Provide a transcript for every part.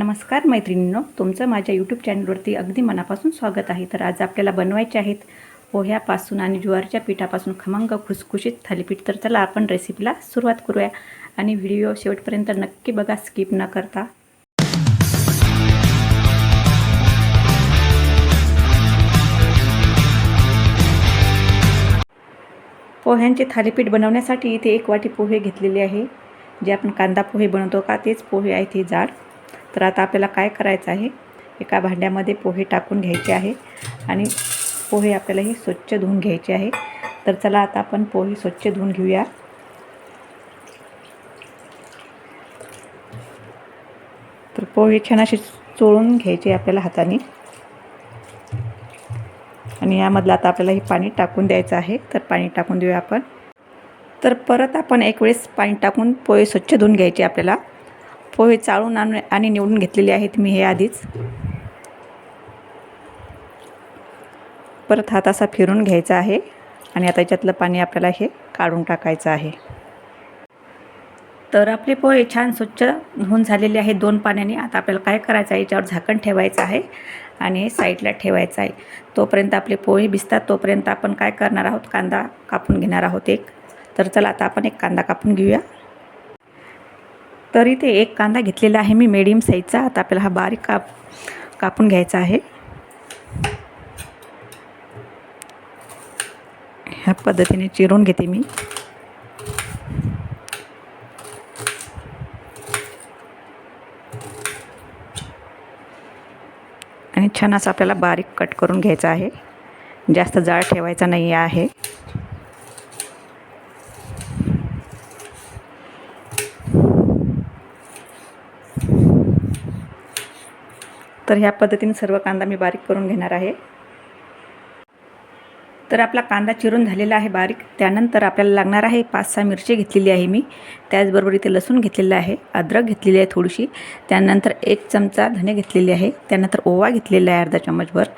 नमस्कार मैत्रिणींनो तुमचं माझ्या यूट्यूब चॅनलवरती अगदी मनापासून स्वागत आहे. तर आज आपल्याला बनवायचे आहेत पोह्यापासून आणि ज्वारीच्या पिठापासून खमंग खुसखुशीत थालीपीठ. तर चला आपण रेसिपीला सुरुवात करूया आणि व्हिडिओ शेवटपर्यंत नक्की बघा स्किप न करता. पोह्यांचे थालीपीठ बनवण्यासाठी इथे एक वाटी पोहे घेतलेले आहे. जे आपण कांदा पोहे बनवतो का तेच पोहे आहेत हे जाड. तर आता आपल्याला काय करायचं आहे? एका भांड्यामध्ये पोहे टाकून घ्यायचे आहे आणि पोहे आपल्याला हे स्वच्छ धुवून घ्यायचे आहे. तर चला आता आपण पोहे स्वच्छ धुवून घेऊया. तर पोहे छान असे चोळून घ्यायचे आपल्याला हाताने. आणि यामधलं आता आपल्याला हे पाणी टाकून द्यायचं आहे. तर पाणी टाकून देऊया आपण. तर परत आपण एक वेळेस पाणी टाकून पोहे स्वच्छ धुवून घ्यायचे आपल्याला. पोहे चाळून आणून आणि निवडून घेतलेले आहेत मी हे आधीच. परत हात असा फिरून घ्यायचा आहे आणि आता याच्यातलं पाणी आपल्याला हे काढून टाकायचं आहे. तर आपले पोहे छान स्वच्छ धुवून झालेले आहेत दोन पाण्याने. आता आपल्याला काय करायचं आहे? याच्यावर झाकण ठेवायचं आहे आणि साईडला ठेवायचं आहे. तोपर्यंत आपले पोहे भिजतात. तोपर्यंत आपण काय करणार आहोत? कांदा कापून घेणार आहोत एक. तर चला आता आपण एक कांदा कापून घेऊया. तर इथे एक कांदा घेतलेला आहे मी मीडियम साईजचा आता आपल्याला हा बारीक काप कापून घ्यायचा आहे. ह्या पद्धतीने चिरून घेते मी. आणि छान असं आपल्याला बारीक कट करून घ्यायचं आहे. जास्त जाळ ठेवायचा नाही आहे. तर ह्या पद्धतीने सर्व कांदा मी बारीक करून घेणार आहे. तर आपला कांदा चिरून झालेला आहे बारीक. त्यानंतर आपल्याला लागणार आहे पाच सहा मिरची घेतलेली आहे मी. त्याचबरोबर इथे लसूण घेतलेलं आहे अद्रक घेतलेली आहे थोडीशी. त्यानंतर एक चमचा धने घेतलेली आहे. त्यानंतर ओवा घेतलेला आहे अर्धा चम्मचभर.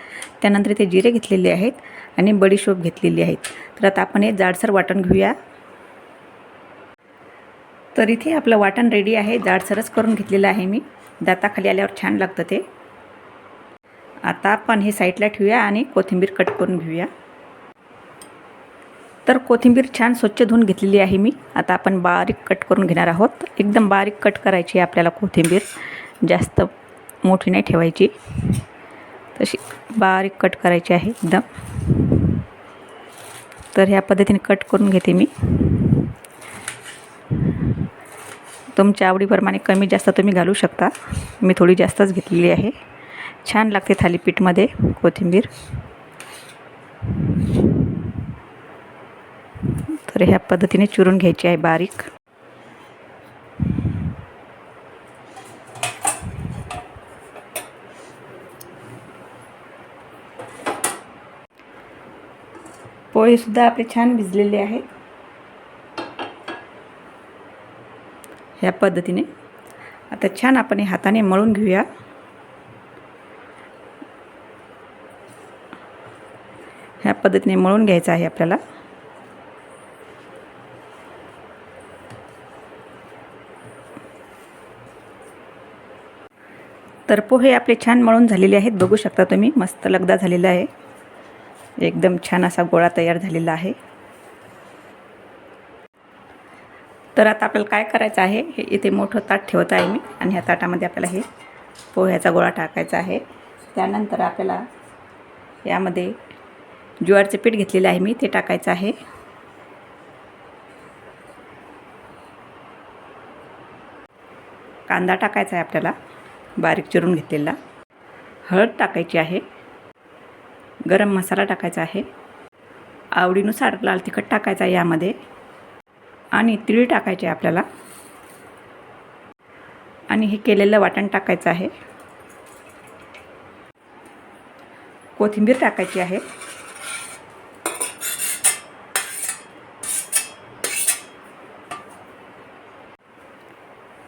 त्यानंतर इथे जिरे घेतलेले आहेत आणि बडीशोप घेतलेली आहेत तर आता आपण हे जाडसर वाटण घेऊया. तर इथे आपलं वाटण रेडी आहे. जाडसरच करून घेतलेलं आहे मी. दाताखाली आल्यावर छान लागतं ते. आता आपण हे साईडला ठेवूया आणि कोथिंबीर कट करून घेऊया. तर कोथिंबीर छान स्वच्छ धुवून घेतलेली आहे मी. आता आपण बारीक कट करून घेणार आहोत. एकदम बारीक कट करायची आहे आपल्याला कोथिंबीर. जास्त मोठी नाही ठेवायची. तशी बारीक कट करायची आहे एकदम. तर ह्या पद्धतीने कट करून घेते मी. तुमच्या आवडीप्रमाणे कमी जास्त तुम्ही घालू शकता. मी थोडी जास्तच घेतलेली आहे. छान लागते थालीपीठमध्ये कोथिंबीर. तर ह्या पद्धतीने चुरून घ्यायची आहे बारीक. पोहेसुद्धा आपले छान भिजलेले आहेत. ह्या पद्धतीने. आता छान आपण हाताने मळून घेऊया. ह्या पद्धतीने मळून घ्यायचं आहे आपल्याला. तर पोहे आपले छान मळून झालेले आहेत. बघू शकता तुम्ही मस्त लगदा झालेला आहे. एकदम छान असा गोळा तयार झालेला आहे. तर आता आपल्याला काय करायचं आहे हे इथे मोठं ताट ठेवत आहे मी आणि ह्या ताटामध्ये आपल्याला हे पोह्याचा गोळा टाकायचा आहे. त्यानंतर आपल्याला यामध्ये ज्वारीचे पीठ घेतलेलं आहे मी ते टाकायचं आहे. कांदा टाकायचा आहे आपल्याला बारीक चिरून घेतलेला. हळद टाकायची आहे. गरम मसाला टाकायचा आहे. आवडीनुसार लाल तिखट टाकायचा आहे यामध्ये. आणि तिळी टाकायचे आहे आपल्याला. आणि हे केलेलं वाटण टाकायचं आहे. कोथिंबीर टाकायची आहे.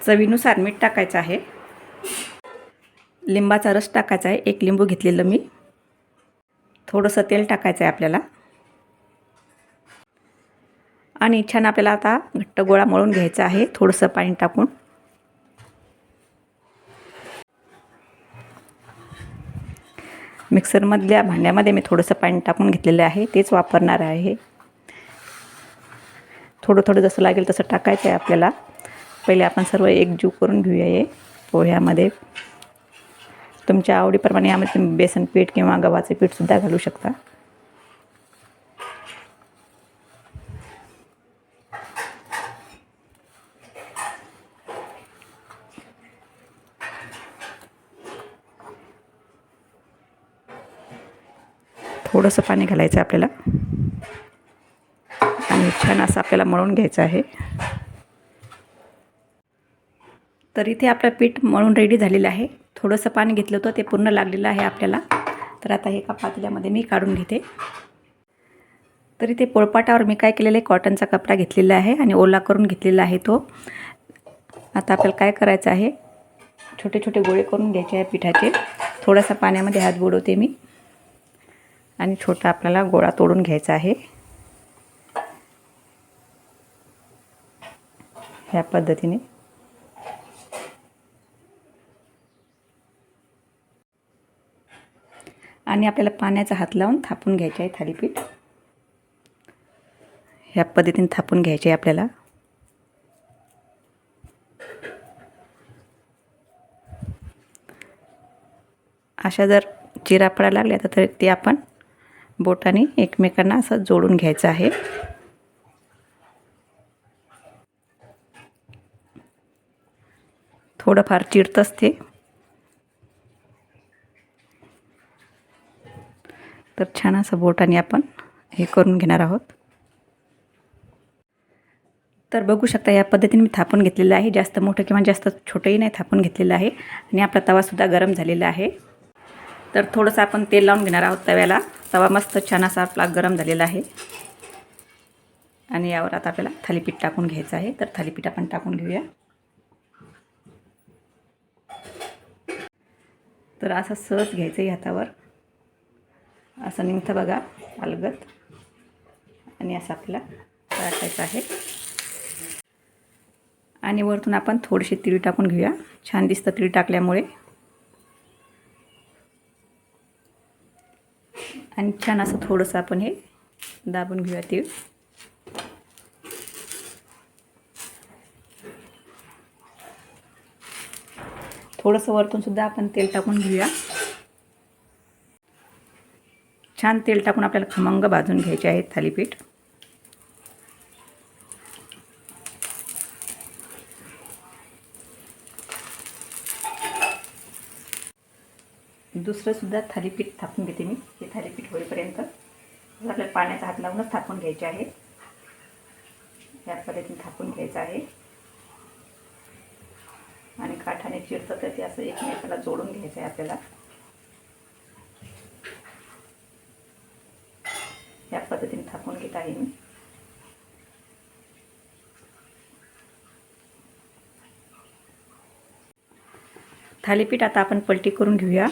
चवीनुसार मीठ टाकायचं आहे. लिंबाचा रस टाकायचा आहे. एक लिंबू घेतलेलं मी. थोडंसं तेल टाकायचं आहे आपल्याला. आणि छान आपल्याला आता घट्ट गोळा मळून घ्यायचा आहे. थोडंसं पाणी टाकून. मिक्सरमधल्या भांड्यामध्ये मी थोडंसं पाणी टाकून घेतलेलं आहे. तेच वापरणार आहे. थोडं थोडं जसं लागेल तसं टाकायचं आहे आपल्याला. पहिले आपण सर्व एकजीव करून घेऊया हे पोह्यामध्ये. तुमच्या आवडीप्रमाणे यामध्ये तुम्ही बेसन पीठ किंवा गव्हाचं पीठसुद्धा घालू शकता. थोडंसं पाणी घालायचं आहे आपल्याला. आणि छान असं आपल्याला मळून घ्यायचं आहे. तर इथे आपलं पीठ मळून रेडी झालेलं आहे. थोडंसं पाणी घेतलं होतं ते पूर्ण लागलेलं आहे आपल्याला. तर आता हे एका पातेल्यामध्ये मी काढून घेते. तर इथे पोळपाटावर मी काय केलेलं आहे कॉटनचा कपडा घेतलेला आहे आणि ओला करून घेतलेला आहे तो. आता आपल्याला काय करायचं आहे छोटे छोटे गोळे करून घ्यायचे आहे पिठाचे. थोडासा पाण्यामध्ये हात बुडवते मी. आणि छोटा आपल्याला गोळा तोडून घ्यायचा आहे. ह्या पद्धतीने. आणि आपल्याला पाण्याचा हात लावून थापून घ्यायचे आहे थालीपीठ. ह्या पद्धतीने थापून घ्यायचे आहे आपल्याला. अशा जर चिरा पडायला लागल्या तर ते आपण बोटाने एकमेकांना असं जोडून घ्यायचं आहे. थोडंफार चिरतंच ते तर छान असं बोटाने आपण हे करून घेणार आहोत. तर बघू शकता या पद्धतीने मी थापून घेतलेलं आहे. जास्त मोठं किंवा जास्त छोटंही नाही थापून घेतलेलं आहे. आणि आपला तवासुद्धा गरम झालेला आहे. तर थोडंसं आपण तेल लावून घेणार आहोत तव्याला. तवा मस्त छान असा आपला गरम झालेला आहे. आणि यावर आता आपल्याला थालीपीठ टाकून घ्यायचं आहे. तर थालीपीठ आपण टाकून घेऊया. तर असं सहज घ्यायचं आहे हातावर. असं निघतं बघा अलगत आणि असं आपल्याला टाकायचं आहे. आणि वरतून आपण थोडीशी तिळी टाकून घेऊया. छान दिसतं तिळी टाकल्यामुळे. आणि छान असं थोडंसं आपण हे दाबून घेऊया तीळ. थोडंसं वरतून सुद्धा आपण तेल टाकून घेऊया. छान तेल टाकून आपल्याला खमंग भाजून घ्यायचे आहेत थालीपीठ. दुसरंसुद्धा थालीपीठ थापून घेते मी. हे थालीपीठ होईपर्यंत आपल्याला पाण्याचा हात लावूनच थापून घ्यायचे आहे. या पद्धतीने थापून घ्यायचं आहे. आणि काठाने चिरतं तर ते असं एकमेकाला जोडून घ्यायचं आहे आपल्याला या पद्धतीने थापून घेत आहे मी थालीपीठ आता आपण पलटी करून घेऊया.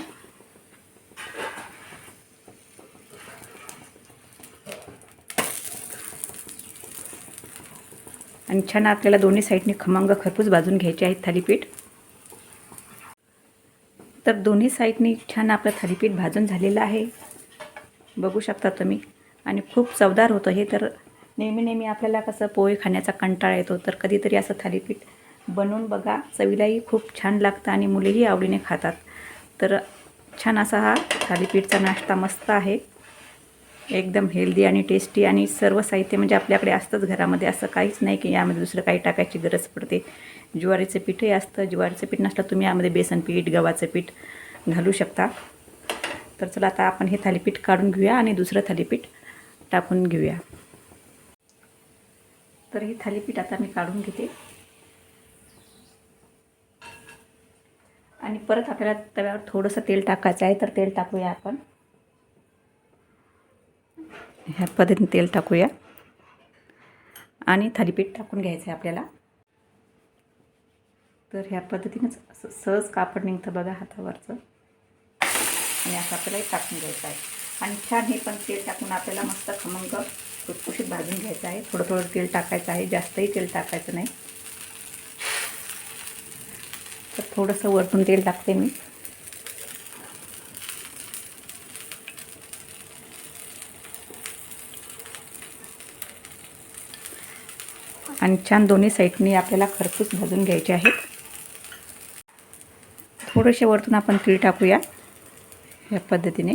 आणि छान आपल्याला दोन्ही साईडने खमंग खरपूस भाजून घ्यायचे आहेत थालीपीठ. तर दोन्ही साईडने छान आपलं थालीपीठ भाजून झालेलं आहे. बघू शकता तुम्ही. आणि खूप चवदार होतं हे. तर नेहमी नेहमी आपल्याला कसं पोहे खाण्याचा कंटाळा येतो. तर कधीतरी असं थालीपीठ बनवून बघा. चवीलाही खूप छान लागतं आणि मुलेही आवडीने खातात. तर छान असा हा थालीपीठचा नाश्ता मस्त आहे. एकदम हेल्दी आणि टेस्टी आणि सर्व साहित्य म्हणजे आपल्याकडे असतंच घरामध्ये. असं काहीच नाही की यामध्ये दुसरं काही टाकायची गरज पडते. ज्वारीचं पीठही असतं. ज्वारीचं पीठ नसलं तुम्ही यामध्ये बेसन पीठ गव्हाचं पीठ घालू शकता. तर चला आता आपण हे थालीपीठ काढून घेऊया आणि दुसरं थालीपीठ टाकून घेऊया. तर हे थालीपीठ आता मी काढून घेते. आणि परत आपल्याला तव्यावर थोडंसं तेल टाकायचं आहे तर तेल टाकूया आपण. ह्या पद्धतीने तेल टाकूया. आणि थालीपीठ टाकून घ्यायचं आहे आपल्याला. तर ह्या पद्धतीनंच असं सहज कापड निघतं बघा हातावरचं. आणि असं आपल्याला टाकून घ्यायचं आहे. आणि छान हे पण तेल टाकून आपल्याला मस्त खमंग खुसखुशीत भाजून घ्यायचं आहे. थोडं थोडं तेल टाकायचं आहे. जास्तही तेल टाकायचं नाही. थोडंसं वरतून तेल टाकते मी. आणि छान दोन्ही साईडने आपल्याला खरपूस भाजून घ्यायचे आहेत. थोडेसे वरतून आपण तीळ टाकूया या पद्धतीने.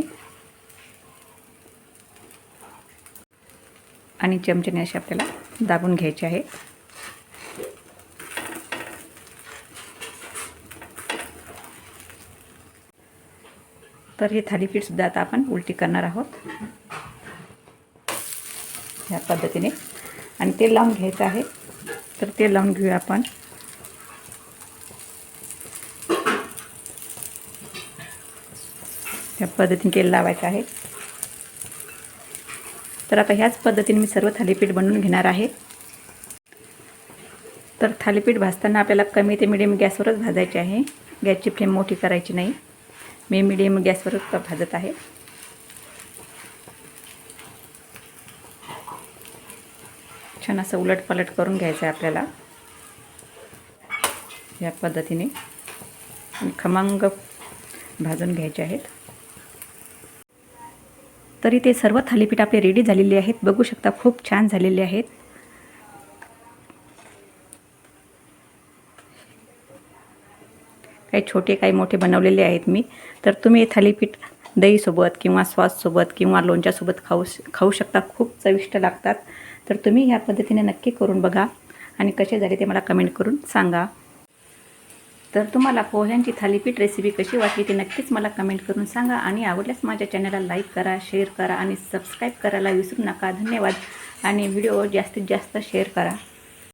आणि चमच्याने असे आपल्याला दाबून घ्यायचे आहे. तर हे थालीपीठसुद्धा आता आपण उलटी करणार आहोत. ह्या पद्धतीने. आणि तेल लावून घ्यायचं आहे. तर तेल लावून घेऊया आपण. ह्या पद्धतीने तेल लावायचं आहे. तर आता ह्याच पद्धतीने मी सर्व थालीपीठ बनवून घेणार आहे. तर थालीपीठ भाजताना आपल्याला कमी ते मिडियम गॅसवरच भाजायचे आहे. गॅसची फ्लेम मोठी करायची नाही. मी मिडियम गॅसवरच भाजत आहे. छान असं उलट पलट करून घ्यायचं आहे आपल्याला. या पद्धतीने खमांग खमंग भाजून घ्यायचे आहेत. तरी ते सर्व थालीपीठ आपले रेडी झालेले आहेत. बघू शकता खूप छान झालेले आहेत. काही छोटे काही मोठे बनवलेले आहेत मी. तर तुम्ही थालीपीठ दहीसोबत किंवा सॉससोबत किंवा लोणच्यासोबत खाऊ खाऊ शकता. खूप चविष्ट लागतात. तर तुम्ही ह्या पद्धतीने नक्की करून बघा आणि कसे झाले ते मला कमेंट करून सांगा. तर तुम्हाला पोह्यांची थालीपीठ रेसिपी कशी वाटली ते नक्कीच मला कमेंट करून सांगा आणि आवडल्यास माझ्या चॅनलला लाईक करा शेअर करा आणि सबस्क्राईब करायला विसरू नका. धन्यवाद. आणि व्हिडिओ जास्तीत जास्त शेअर करा.